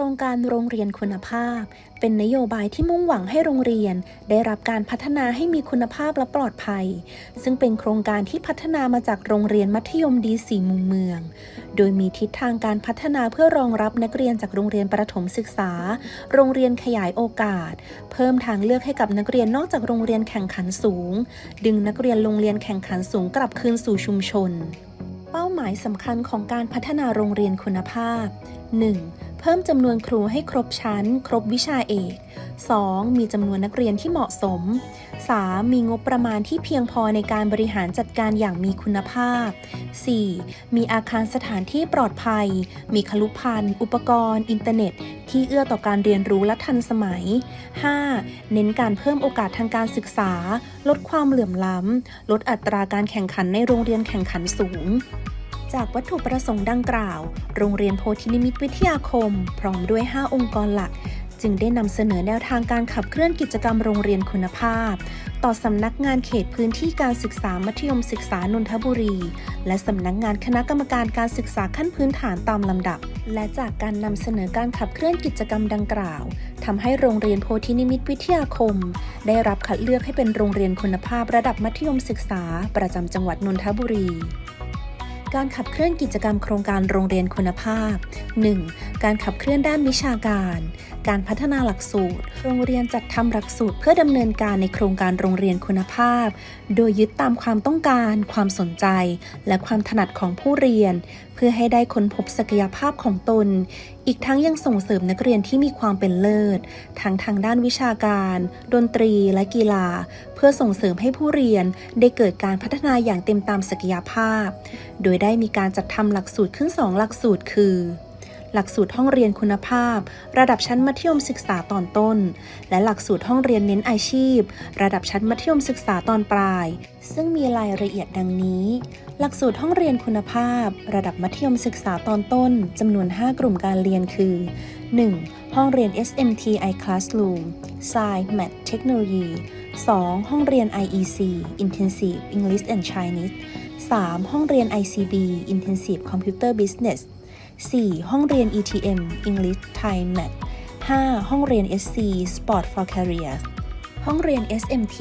รงการโรงเรียนคุณภาพ เป็นนโยบายที่มุ่งหวังให้โรงเรียน ได้รับการพัฒนาให้มีคุณภาพและปลอดภัย ซึ่งเป็นโครงการที่พัฒนามาจากโรงเรียนมัธยมดีสี่มุมเมือง โดยมีทิศทางการพัฒนาเพื่อรองรับนักเรียนจากโรงเรียนประถมศึกษา โรงเรียนขยายโอกาส เพิ่มทางเลือกให้กับนักเรียนนอกจากโรงเรียนแข่งขันสูง ดึงนักเรียนโรงเรียนแข่งขันสูงกลับคืนสู่ชุมชน เป้าหมายสำคัญของการพัฒนาโรงเรียนคุณภาพ 1. เพิ่มจำนวนครูให้ครบชั้น ครบวิชาเอก 2. มีจำนวนนักเรียนที่เหมาะสม 3. มีงบประมาณที่เพียงพอในการบริหารจัดการอย่างมีคุณภาพ 4. มีอาคารสถานที่ปลอดภัย มีคลุภัณฑ์อุปกรณ์ อินเทอร์เน็ต ที่เอื้อต่อการเรียนรู้และทันสมัย 5. เน้นการเพิ่มโอกาสทางการศึกษา ลดความเหลื่อมล้ำ ลดอัตราการแข่งขันในโรงเรียนแข่งขันสูง จากวัตถุประสงค์ดังกล่าว โรงเรียนโพธินิมิตวิทยาคม พร้อมด้วย 5 องค์กรหลัก จึงได้นำเสนอแนวทางการขับเคลื่อนกิจกรรมโรงเรียนคุณภาพ ต่อสำนักงานเขตพื้นที่การศึกษามัธยมศึกษานนทบุรี และสำนักงานคณะกรรมการการศึกษาขั้นพื้นฐานตามลำดับ และจากการนำเสนอการขับเคลื่อนกิจกรรมดังกล่าวทำให้โรงเรียนโพธินิมิตวิทยาคม ได้รับคัดเลือกให้เป็นโรงเรียนคุณภาพระดับมัธยมศึกษา ประจำจังหวัดนนทบุรี การขับเคลื่อนกิจกรรมโครงการโรงเรียนคุณภาพ 1. การขับเคลื่อนด้านวิชาการ การพัฒนาหลักสูตร โรงเรียนจัดทำหลักสูตรเพื่อดำเนินการในโครงการโรงเรียนคุณภาพ โดยยึดตามความต้องการ ความสนใจ และความถนัดของผู้เรียน เพื่อให้ได้ค้นพบศักยภาพของตน อีกทั้งยังส่งเสริมนักเรียนที่มีความเป็นเลิศ ทั้งทางด้านวิชาการ ดนตรีและกีฬา เพื่อส่งเสริมให้ผู้เรียนได้เกิดการพัฒนาอย่างเต็มตามศักยภาพ โดยได้มีการจัดทำหลักสูตรขึ้น2หลักสูตรคือ หลักสูตรห้องเรียนคุณภาพ ระดับชั้นมัธยมศึกษาตอนต้น และหลักสูตรห้องเรียนเน้นอาชีพ ระดับชั้นมัธยมศึกษาตอนปลาย ซึ่งมีรายละเอียดดังนี้ หลักสูตรห้องเรียนคุณภาพ ระดับมัธยมศึกษาตอนต้นจำนวน 5 กลุ่มการเรียนคือ 1. ห้องเรียน SMT iClassroom Science Math Technology 2. ห้องเรียน IEC Intensive English and Chinese 3. ห้องเรียน ICB Intensive Computer Business 4. ห้องเรียน ETM English Thai Math 5. ห้องเรียน SC Sport for Careers ห้องเรียน SMT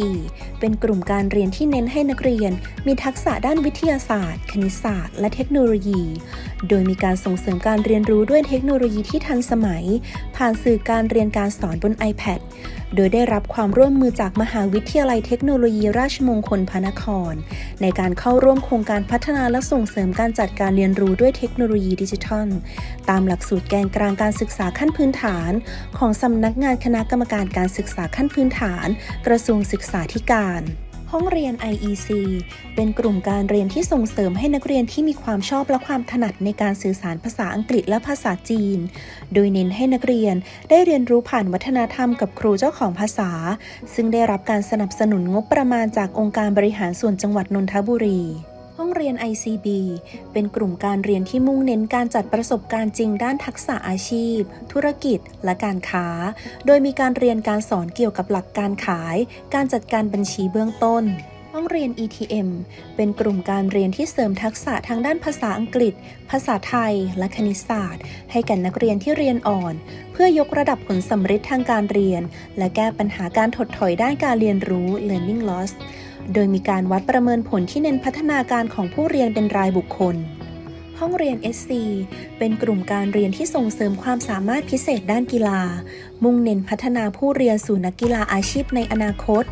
เป็นกลุ่มการเรียนที่เน้นให้นักเรียน มีทักษะด้านวิทยาศาสตร์ คณิตศาสตร์ และเทคโนโลยี โดยมีการส่งเสริมการเรียนรู้ด้วยเทคโนโลยีที่ทันสมัย ผ่านสื่อการเรียนการสอนบน iPad โดยได้รับความร่วมมือจากมหาวิทยาลัยเทคโนโลยีราชมงคลพระนคร ในการเข้าร่วมโครงการพัฒนาและส่งเสริมการจัดการเรียนรู้ด้วยเทคโนโลยีดิจิทัล ตามหลักสูตรแกนกลางการศึกษาขั้นพื้นฐาน ของสำนักงานคณะกรรมการการศึกษาขั้นพื้นฐาน กระทรวงศึกษาธิการ ห้องเรียน IEC เป็นกลุ่มการเรียนที่ส่งเสริมให้นักเรียนที่มีความชอบและความถนัดในการสื่อสารภาษาอังกฤษและภาษาจีน โดยเน้นให้นักเรียนได้เรียนรู้ผ่านวัฒนธรรมกับครูเจ้าของภาษา ซึ่งได้รับการสนับสนุนงบประมาณจากองค์การบริหารส่วนจังหวัดนนทบุรี ห้องเรียน ICB เป็นกลุ่มการเรียนที่มุ่งเน้นการจัดประสบการณ์จริงด้านทักษะอาชีพ ธุรกิจ และการค้า โดยมีการเรียนการสอนเกี่ยวกับหลักการขาย การจัดการบัญชีเบื้องต้น ห้องเรียน ETM เป็นกลุ่มการเรียนที่เสริมทักษะทางด้านภาษาอังกฤษ ภาษาไทย และคณิตศาสตร์ ให้แก่นักเรียนที่เรียนอ่อน เพื่อยกระดับผลสำเร็จทางการเรียน และแก้ปัญหาการถดถอยด้านการเรียนรู้ learning loss โดยมีการวัดประเมินผลที่เน้นพัฒนาการของผู้เรียนเป็นรายบุคคล ห้องเรียน SC เป็นกลุ่มการเรียนที่ส่งเสริมความสามารถพิเศษด้านกีฬา มุ่งเน้นพัฒนาผู้เรียนสู่นักกีฬาอาชีพในอนาคต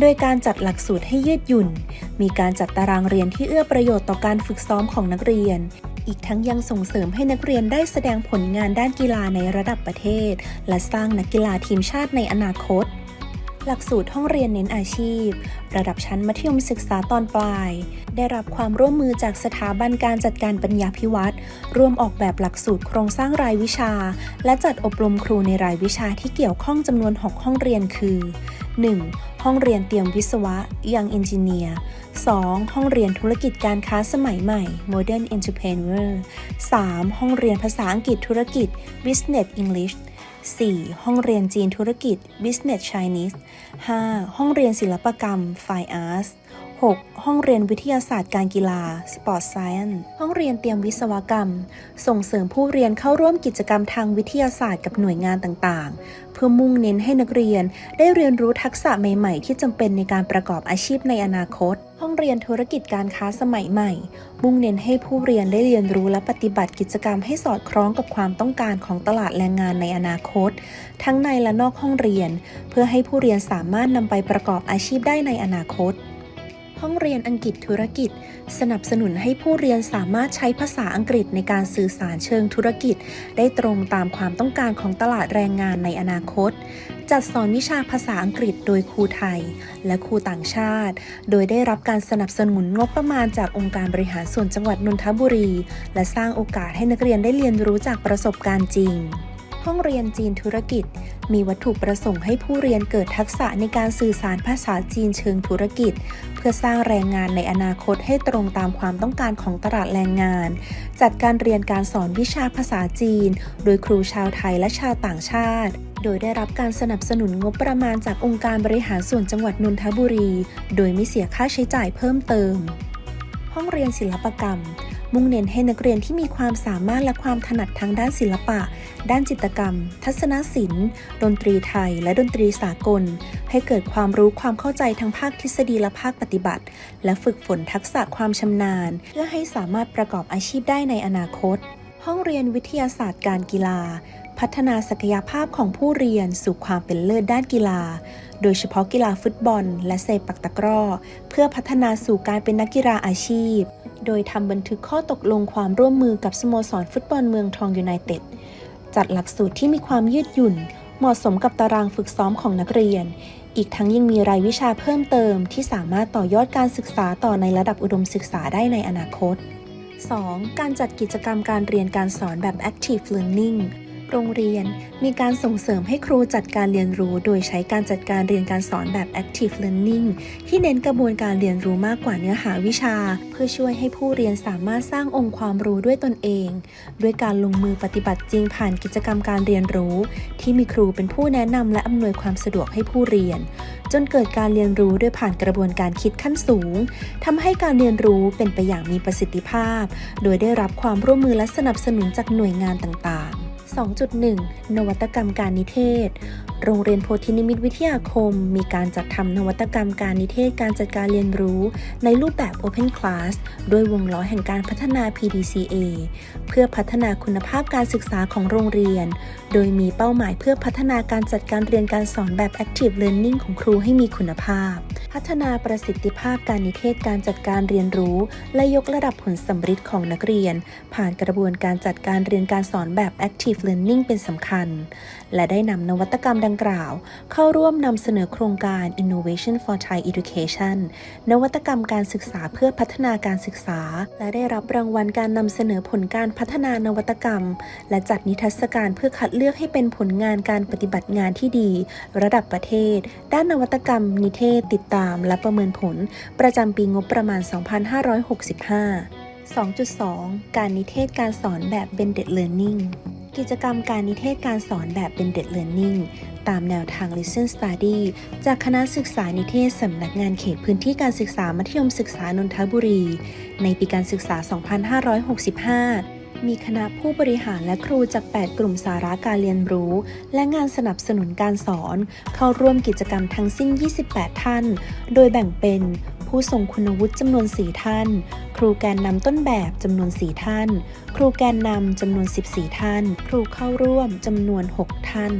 โดยการจัดหลักสูตรให้ยืดหยุ่น มีการจัดตารางเรียนที่เอื้อประโยชน์ต่อการฝึกซ้อมของนักเรียนอีกทั้งยังส่งเสริมให้นักเรียนได้แสดงผลงานด้านกีฬาในระดับประเทศ และสร้างนักกีฬาทีมชาติในอนาคต หลักสูตรห้องเรียนเน้นอาชีพ ระดับชั้นมัธยมศึกษาตอนปลาย ได้รับความร่วมมือจากสถาบันการจัดการปัญญาพิวัตรร่วมออกแบบหลักสูตรโครงสร้างรายวิชา และจัดอบรมครูในรายวิชาที่เกี่ยวข้องจำนวน 6 ห้องเรียนคือ 1. ห้องเรียนเตรียมวิศวะ Young Engineer 2. ห้องเรียนธุรกิจการค้าสมัยใหม่ Modern Entrepreneur 3. ห้องเรียนภาษาอังกฤษธุรกิจ Business English 4. ห้องเรียนจีนธุรกิจ Business Chinese 5. ห้องเรียนศิลปกรรม Fine Arts 6. ห้องเรียนวิทยาศาสตร์การกีฬา Sport Science ห้องเรียนเตรียมวิศวกรรม ส่งเสริมผู้เรียนเข้าร่วมกิจกรรมทางวิทยาศาสตร์กับหน่วยงานต่างๆ เพื่อมุ่งเน้นให้นักเรียนได้เรียนรู้ทักษะใหม่ๆ ที่จำเป็นในการประกอบอาชีพในอนาคต ห้องเรียนธุรกิจการค้าสมัยใหม่ มุ่งเน้นให้ผู้เรียนได้เรียนรู้และปฏิบัติกิจกรรมให้สอดคล้องกับความต้องการของตลาดแรงงานในอนาคต ทั้งในและนอกห้องเรียน เพื่อให้ผู้เรียนสามารถนำไปประกอบอาชีพได้ในอนาคต ห้องเรียนอังกฤษธุรกิจ สนับสนุนให้ผู้เรียนสามารถใช้ภาษาอังกฤษในการสื่อสารเชิงธุรกิจ ได้ตรงตามความต้องการของตลาดแรงงานในอนาคต จัดสอนวิชาภาษาอังกฤษโดยครูไทย และครูต่างชาติ โดยได้รับการสนับสนุนงบประมาณจากองค์การบริหารส่วนจังหวัดนนทบุรี และสร้างโอกาสให้นักเรียนได้เรียนรู้จากประสบการณ์จริง ห้องเรียนจีนธุรกิจ มีวัตถุประสงค์ให้ผู้เรียนเกิดทักษะในการสื่อสารภาษาจีนเชิงธุรกิจ เพื่อสร้างแรงงานในอนาคตให้ตรงตามความต้องการของตลาดแรงงาน จัดการเรียนการสอนวิชาภาษาจีน โดยครูชาวไทยและชาวต่างชาติ โดยได้รับการสนับสนุนงบประมาณจากองค์การบริหารส่วนจังหวัดนนทบุรี โดยไม่เสียค่าใช้จ่ายเพิ่มเติม ห้องเรียนศิลปกรรม มุ่งเน้นให้นักเรียนที่มีความสามารถและความถนัดทางด้านศิลปะ ด้านจิตรกรรม ทัศนศิลป์ ดนตรีไทย และดนตรีสากล ให้เกิดความรู้ความเข้าใจทั้งภาคทฤษฎีและภาคปฏิบัติ และฝึกฝนทักษะความชำนาญ เพื่อให้สามารถประกอบอาชีพได้ในอนาคต ห้องเรียนวิทยาศาสตร์การกีฬา พัฒนาศักยภาพของผู้เรียนสู่ความเป็นเลิศด้านกีฬา โดยเฉพาะกีฬาฟุตบอล และเซปักตะกร้อ เพื่อพัฒนาสู่การเป็นนักกีฬาอาชีพ โดยทำบันทึกข้อตกลงความร่วมมือกับสโมสรฟุตบอลเมืองทองยูไนเต็ด จัดหลักสูตรที่มีความยืดหยุ่น เหมาะสมกับตารางฝึกซ้อมของนักเรียน อีกทั้งยังมีรายวิชาเพิ่มเติม ที่สามารถต่อยอดการศึกษาต่อในระดับอุดมศึกษาได้ในอนาคต 2. การจัดกิจกรรมการเรียนการสอนแบบ active learning โรงเรียนมีการส่งเสริมให้ครูจัดการเรียนรู้ โดยใช้การจัดการเรียนการสอนแบบ active learning ที่เน้นกระบวนการเรียนรู้มากกว่าเนื้อหาวิชา เพื่อช่วยให้ผู้เรียนสามารถสร้างองค์ความรู้ด้วยตนเอง ด้วยการลงมือปฏิบัติจริงผ่านกิจกรรมการเรียนรู้ ที่มีครูเป็นผู้แนะนำและอำนวยความสะดวกให้ผู้เรียน จนเกิดการเรียนรู้โดยผ่านกระบวนการคิดขั้นสูงทำให้การเรียนรู้เป็นไปอย่างมีประสิทธิภาพ โดยได้รับความร่วมมือและสนับสนุนจากหน่วยงานต่างๆ 2.1 นวัตกรรมการนิเทศ โรงเรียนโพธินิมิตวิทยาคม มีการจัดทำนวัตกรรมการนิเทศการจัดการเรียนรู้ ในรูปแบบ Open Class ด้วยวงล้อแห่งการพัฒนา PDCA เพื่อพัฒนาคุณภาพการศึกษาของโรงเรียน โดยมีเป้าหมายเพื่อพัฒนาการจัดการเรียนการสอนแบบ Active Learning ของครูให้มีคุณภาพ พัฒนาประสิทธิภาพการนิเทศการจัดการเรียนรู้ และยกระดับผลสัมฤทธิ์ของนักเรียน ผ่านกระบวนการจัดการเรียนการสอนแบบ Active Learning เป็นสำคัญ และได้นำนวัตกรรมดังกล่าว เข้าร่วมนำเสนอโครงการ Innovation for Thai Education นวัตกรรมการศึกษาเพื่อพัฒนาการศึกษา และได้รับรางวัลการนำเสนอผลการพัฒนานวัตกรรม และจัดนิทรรศการเพื่อคัดเลือกให้เป็นผลงานการปฏิบัติงานที่ดี ระดับประเทศ ด้านนวัตกรรม นิเทศติดตาม และประเมินผล ประจำปีงบประมาณ 2565 2.2 การนิเทศการสอนแบบ Blended Learning กิจกรรมการนิเทศการสอนแบบ Blended Learning ตามแนวทาง Listen Study จากคณะศึกษานิเทศสำนักงานเขตพื้นที่การศึกษามัธยมศึกษานนทบุรี ในปีการศึกษา 2565มีคณะผู้บริหารและครูจาก 8 กลุ่มสาระการเรียนรู้ และงานสนับสนุนการสอน เข้าร่วมกิจกรรมทั้งสิ้น 28 ท่าน โดยแบ่งเป็น ผู้ทรงคุณวุฒิจำนวน 4 ท่าน ครูแกนนำต้นแบบจำนวน 4 ท่าน ครูแกนนำจำนวน 14 ท่าน ครูเข้าร่วมจำนวน 6 ท่าน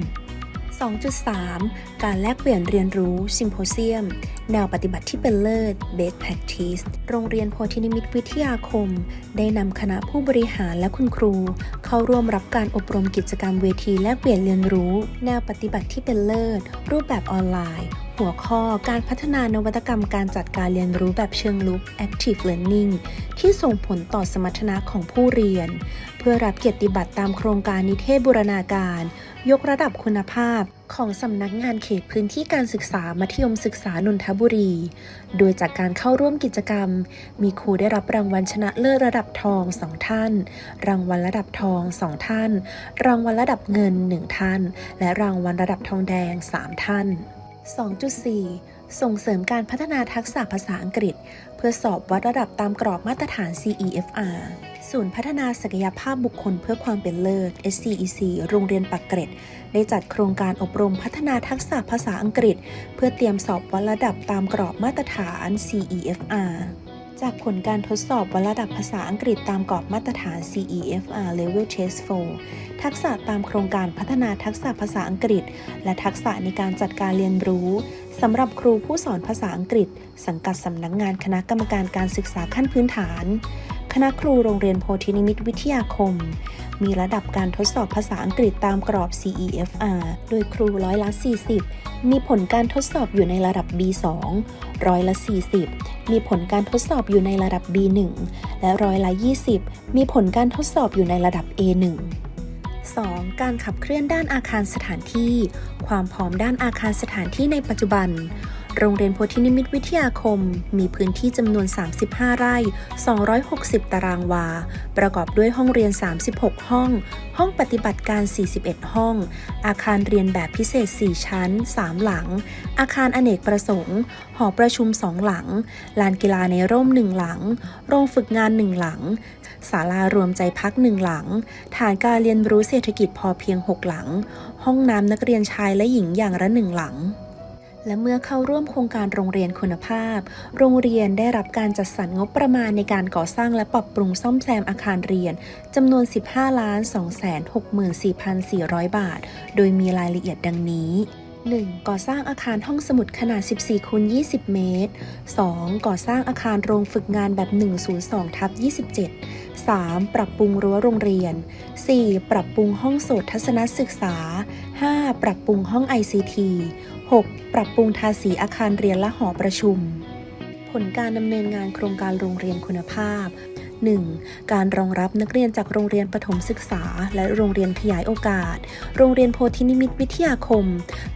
2.3 การแลกเปลี่ยนเรียนรู้ซิมโพเซียม แนวปฏิบัติที่เป็นเลิศ Best Practice โรงเรียนโพธินิมิตวิทยาคม ได้นำคณะผู้บริหารและคุณครู เข้าร่วมรับการอบรมกิจกรรมเวทีแลกเปลี่ยนเรียนรู้ แนวปฏิบัติที่เป็นเลิศ รูปแบบออนไลน์ หัวข้อการพัฒนานวัตกรรมการจัดการเรียนรู้แบบเชิงลุก Active Learning ที่ส่งผลต่อสมรรถนะของผู้เรียน เพื่อรับเกียรติบัตรตามโครงการนิเทศบูรณาการ ยกระดับคุณภาพของสำนักงานเขตพื้นที่การศึกษามัธยมศึกษานนทบุรี โดยจากการเข้าร่วมกิจกรรม มีครูได้รับรางวัลชนะเลิศระดับทอง 2 ท่าน รางวัลระดับทอง 2 ท่าน รางวัลระดับเงิน 1 ท่าน และรางวัลระดับทองแดง 3 ท่าน 2.4 ส่งเสริมการพัฒนาทักษะภาษาอังกฤษ เพื่อสอบวัดระดับตามกรอบมาตรฐาน CEFR ศูนย์พัฒนาศักยภาพบุคคลเพื่อความเป็นเลิศ SCEC โรงเรียนปักเกร็ด ได้จัดโครงการอบรมพัฒนาทักษะภาษาอังกฤษ เพื่อเตรียมสอบวัดระดับตามกรอบมาตรฐาน CEFR จากผลการทดสอบวัดระดับภาษาอังกฤษตามกรอบมาตรฐาน CEFR Level Test 4 ทักษะตามโครงการพัฒนาทักษะภาษาอังกฤษ และทักษะในการจัดการเรียนรู้สำหรับครูผู้สอนภาษาอังกฤษ สังกัดสำนักงงานคณะกรรมการการศึกษาขั้นพื้นฐาน คณะครูโรงเรียนโพธินิมิตวิทยาคม มีระดับการทดสอบภาษาอังกฤษตามกรอบ CEFR โดยครูร้อยละ 40 มีผลการทดสอบอยู่ในระดับ B2 ร้อยละ 40 มีผลการทดสอบอยู่ในระดับ B1 และร้อยละ 20 มีผลการทดสอบอยู่ในระดับ A1 2. การขับเคลื่อนด้านอาคารสถานที่ ความพร้อมด้านอาคารสถานที่ในปัจจุบัน โรงเรียนโพธินิมิตวิทยาคม มีพื้นที่จำนวน 35 ไร่ 260 ตารางวา ประกอบด้วยห้องเรียน 36 ห้อง ห้องปฏิบัติการ 41 ห้อง อาคารเรียนแบบพิเศษ 4 ชั้น 3 หลัง อาคารอเนกประสงค์ หอประชุม 2 หลัง ลานกีฬาในร่ม 1 หลัง โรงฝึกงาน 1 หลังศาลารวมใจพักหนึ่งหลัง ฐานการเรียนรู้เศรษฐกิจพอเพียง 6 หลัง ห้องน้ำนักเรียนชายและหญิงอย่างละหนึ่งหลัง และเมื่อเข้าร่วมโครงการโรงเรียนคุณภาพ โรงเรียนได้รับการจัดสรรงบประมาณในการก่อสร้างและปรับปรุงซ่อมแซมอาคารเรียนจำนวน 15ล้าน264,400 บาท โดยมีรายละเอียดดังนี้ 1. ก่อสร้างอาคารห้องสมุดขนาด 14คูณ20 เมตร 2. ก่อสร้างอาคารโรงฝึกงานแบบ 102ทับ27 3. ปรับปรุงรั้วโรงเรียน 4. ปรับปรุงห้องโสตทัศนศึกษา 5. ปรับปรุงห้อง ICT 6. ปรับปรุงทาสีอาคารเรียนและหอประชุม ผลการดำเนินงานโครงการโรงเรียนคุณภาพ 1. การรองรับนักเรียนจากโรงเรียนประถมศึกษา และโรงเรียนขยายโอกาส โรงเรียนโพธินิมิตวิทยาคม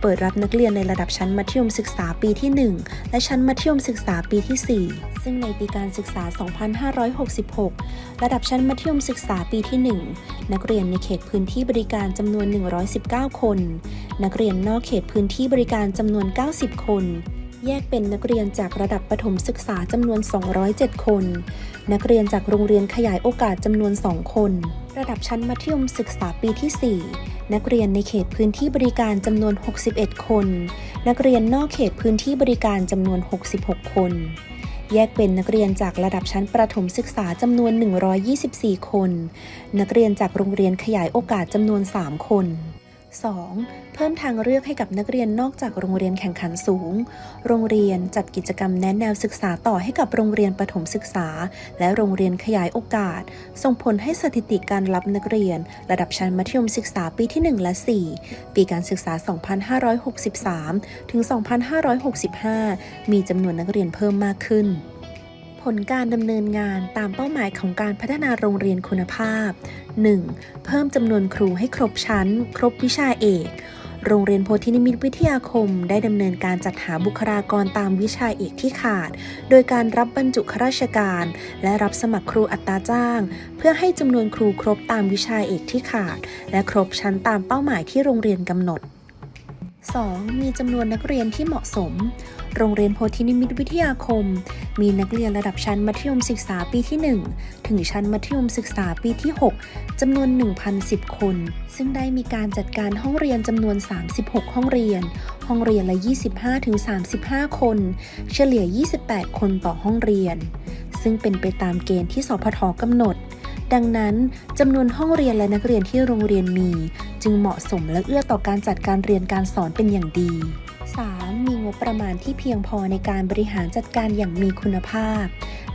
เปิดรับนักเรียนในระดับชั้นมัธยมศึกษาปีที่ 1 และชั้นมัธยมศึกษาปีที่ 4 ซึ่งในปีการศึกษา 2566 ระดับชั้นมัธยมศึกษาปีที่ 1 นักเรียนในเขตพื้นที่บริการจำนวน 119 คน นักเรียนนอกเขตพื้นที่บริการจำนวน 90 คน แยกเป็นนักเรียนจากระดับประถมศึกษาจำนวน 207 คน นักเรียนจากโรงเรียนขยายโอกาสจำนวน 2 คน ระดับชั้นมัธยมศึกษาปีที่ 4 นักเรียนในเขตพื้นที่บริการจำนวน 61 คน นักเรียนนอกเขตพื้นที่บริการจำนวน 66 คน แยกเป็นนักเรียนจากระดับชั้นประถมศึกษาจำนวน 124 คน นักเรียนจากโรงเรียนขยายโอกาสจำนวน 3 คน 2. เพิ่มทางเลือกให้กับนักเรียนนอกจากโรงเรียนแข่งขันสูง โรงเรียนจัดกิจกรรมแนะแนวศึกษาต่อให้กับโรงเรียนประถมศึกษา และโรงเรียนขยายโอกาส ส่งผลให้สถิติการรับนักเรียน ระดับชั้นมัธยมศึกษาปีที่ 1 และ 4 ปีการศึกษา 2563 ถึง 2565 มีจำนวนนักเรียนเพิ่มมากขึ้น ผลการดำเนินงานตามเป้าหมายของการพัฒนาโรงเรียนคุณภาพ 1. เพิ่มจำนวนครูให้ครบชั้น ครบวิชาเอก โรงเรียนโพธินิมิตวิทยาคม ได้ดำเนินการจัดหาบุคลากรตามวิชาเอกที่ขาด โดยการรับบรรจุข้าราชการ และรับสมัครครูอัตราจ้าง เพื่อให้จำนวนครูครบตามวิชาเอกที่ขาด และครบชั้นตามเป้าหมายที่โรงเรียนกำหนด 2. มีจำนวนนักเรียนที่เหมาะสม โรงเรียนโพธินิมิตวิทยาคม มีนักเรียนระดับชั้นมัธยมศึกษาปีที่ 1 ถึงชั้นมัธยมศึกษาปีที่ 6 จำนวน 1,010 คน ซึ่งได้มีการจัดการห้องเรียนจำนวน 36 ห้องเรียน ห้องเรียนละ 25-35 คน เฉลี่ย 28 คนต่อห้องเรียน ซึ่งเป็นไปตามเกณฑ์ที่สพทกำหนดดังนั้นจำนวนห้องเรียนและนักเรียนที่โรงเรียนมี จึงเหมาะสมและเอื้อต่อการจัดการเรียนการสอนเป็นอย่างดี 3. มีงบประมาณที่เพียงพอในการบริหารจัดการอย่างมีคุณภาพ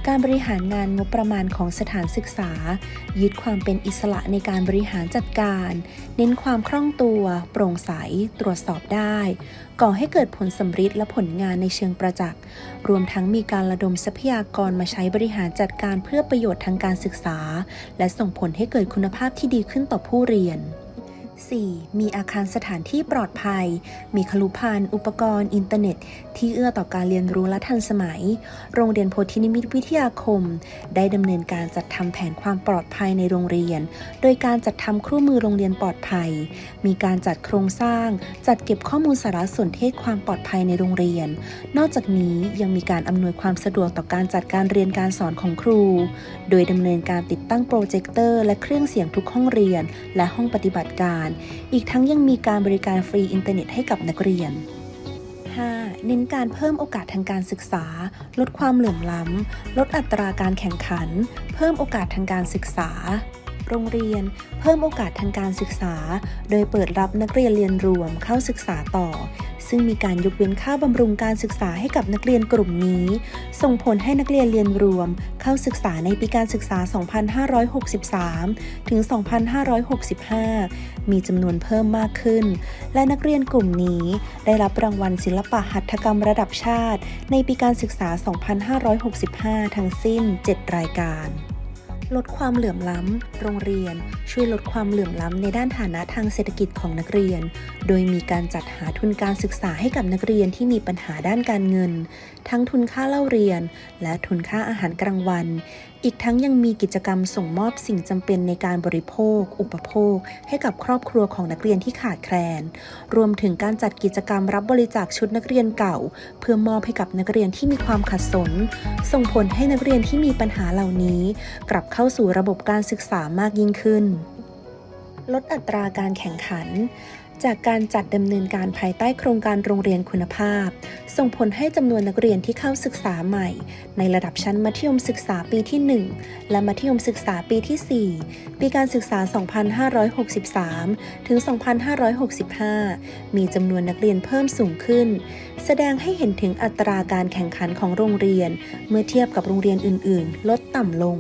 การบริหารงานงบประมาณของสถานศึกษา ยึดความเป็นอิสระในการบริหารจัดการ เน้นความคล่องตัว โปร่งใส ตรวจสอบได้ ก่อให้เกิดผลสำฤทธิ์และผลงานในเชิงประจักษ์ รวมทั้งมีการระดมทรัพยากรมาใช้บริหารจัดการเพื่อประโยชน์ทางการศึกษา และส่งผลให้เกิดคุณภาพที่ดีขึ้นต่อผู้เรียน 4. มีอาคารสถานที่ปลอดภัย มีคลุภัณฑ์อุปกรณ์อินเทอร์เน็ต ที่เอื้อต่อการเรียนรู้และทันสมัย โรงเรียนโพธินิมิตวิทยาคม ได้ดำเนินการจัดทำแผนความปลอดภัยในโรงเรียน โดยการจัดทำครู่มือโรงเรียนปลอดภัย มีการจัดโครงสร้าง จัดเก็บข้อมูลสารสนเทศความปลอดภัยในโรงเรียน นอกจากนี้ยังมีการอำนวยความสะดวกต่อการจัดการเรียนการสอนของครู โดยดำเนินการติดตั้งโปรเจคเตอร์และเครื่องเสียงทุกห้องเรียน และห้องปฏิบัติการอีกทั้งยังมีการบริการฟรีอินเทอร์เน็ตให้กับนักเรียน 5. เน้นการเพิ่มโอกาสทางการศึกษา ลดความเหลื่อมล้ำ ลดอัตราการแข่งขัน เพิ่มโอกาสทางการศึกษา โรงเรียน เพิ่มโอกาสทางการศึกษา โดยเปิดรับนักเรียนเรียนรวมเข้าศึกษาต่อ ซึ่งมีการยกเว้นค่าบำรุงการศึกษาให้กับนักเรียนกลุ่มนี้ ส่งผลให้นักเรียนเรียนรวม เข้าศึกษาในปีการศึกษา 2563 ถึง 2565 มีจำนวนเพิ่มมากขึ้น และนักเรียนกลุ่มนี้ได้รับรางวัลศิลปะหัตถกรรมระดับชาติ ในปีการศึกษา 2565 ทั้งสิ้น 7 รายการ ลดความเหลื่อมล้ำ โรงเรียน ช่วยลดความเหลื่อมล้ำในด้านฐานะทางเศรษฐกิจของนักเรียน โดยมีการจัดหาทุนการศึกษาให้กับนักเรียนที่มีปัญหาด้านการเงิน ทั้งทุนค่าเล่าเรียน และทุนค่าอาหารกลางวัน อีกทั้งยังมีกิจกรรมส่งมอบสิ่งจำเป็นในการบริโภค อุปโภค ให้กับครอบครัวของนักเรียนที่ขาดแคลน รวมถึงการจัดกิจกรรมรับบริจาคชุดนักเรียนเก่า เพื่อมอบให้กับนักเรียนที่มีความขัดสน ส่งผลให้นักเรียนที่มีปัญหาเหล่านี้ กลับเข้าสู่ระบบการศึกษามากยิ่งขึ้น ลดอัตราการแข่งขัน จากการจัดดำเนินการภายใต้โครงการโรงเรียนคุณภาพ ส่งผลให้จำนวนนักเรียนที่เข้าศึกษาใหม่ ในระดับชั้นมัธยมศึกษาปีที่ 1 และมัธยมศึกษาปีที่ 4 ปีการศึกษา 2563 ถึง 2565 มีจำนวนนักเรียนเพิ่มสูงขึ้น แสดงให้เห็นถึงอัตราการแข่งขันของโรงเรียน เมื่อเทียบกับโรงเรียนอื่น ๆ ลดต่ำลง